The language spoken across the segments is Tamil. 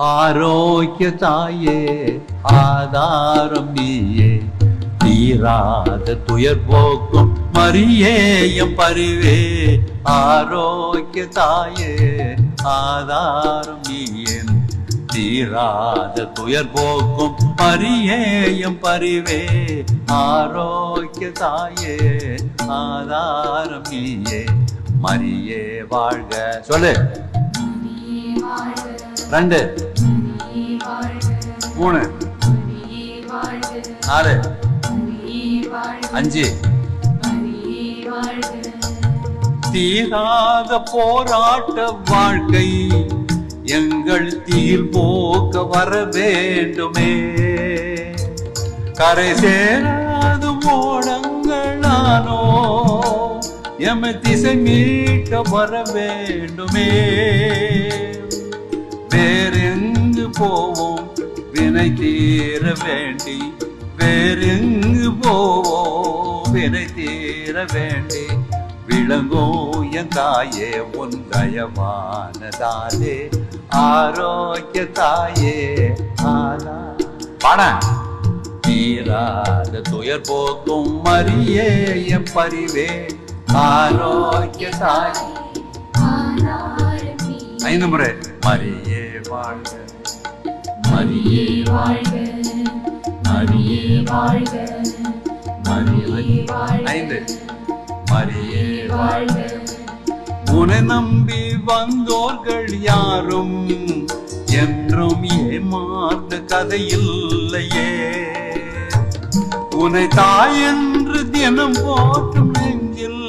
ஆரோக்கிய தாயே ஆதாரம் நீயே. தீராத துயர் போக்கும் மரியேயம் பரிவே. ஆரோக்கிய தாயே ஆதாரம் நீயே. தீராத துயர் போக்கும் மரியேயம் பரிவே. ஆரோக்கிய தாயே ஆதாரம் நீயே. மரியே வாழ்க. சொல்லு. ரெண்டு. மூணு. நாலு. அஞ்சு. தீராத போராட்ட வாழ்க்கை எங்கள் தீர் போக்க வர வேண்டுமே. கரை சேராது ஓடங்களானோ எம திசை மீட்க வர வேண்டுமே. வேறெங்கு போவோம்? வினை தீர வேண்டி வேறெங்கு போவோம் வினை தீர வேண்டி விளங்கோ என் தாயே உன் தயவானதாலே. ஆரோக்கிய தாயே ஆலா. பாட. தீராத துயர் போக்கும் மரியே என் பரிவே. ஆரோக்கிய தாய். ஐந்து முறை. மரியே வாழ்க. மரியே வாழ்க மரியே வாழ்க மரியே ஐந்து. மரியே வாழ்க உன்னை நம்பி வந்தோர்கள் யாரும் என்றும் ஏமாந்த கதையில்லையே உன்னை தாய் என்று தினம் போற்றும் நெஞ்சில்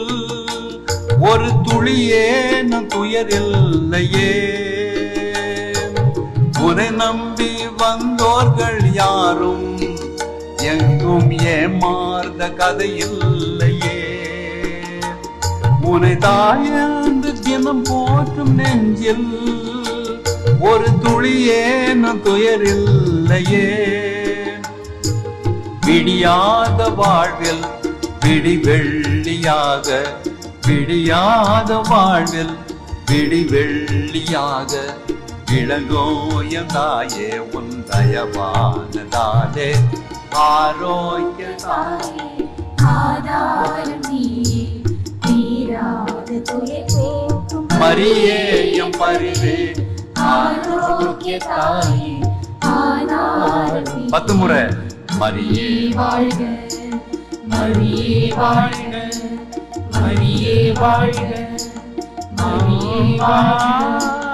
ஒரு துளியே நம் துயரில்லையே உன்னை நம்பி வந்தோர்கள் யாரும்? எங்கும் ஏமாறுத கதை இல்லையே. உன்னை தாயந்து தினம் போற்றும் நெஞ்சில் ஒரு துளியே நம் துயரில்லையே. விடியாத வாழ்வில் விடி வெள்ளியாக விடியாத வாழ்வில் விடி வெள்ளியாக இளங்கோயம் தாயே உன் தயவானதாலே. ஆரோக்கிய தாயே மரியேயம் பரிவே ஆரோக்கிய தாயே பத்து முறை. மரியே வாழ்க. மரியே வாழ்க. மரியே வாழ்க. மரியே வாழ்க.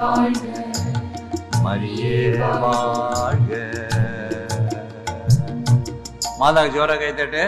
வாழ்க. மரியே வாழ்க மாதாக்கு ஜோர கை தட்டு.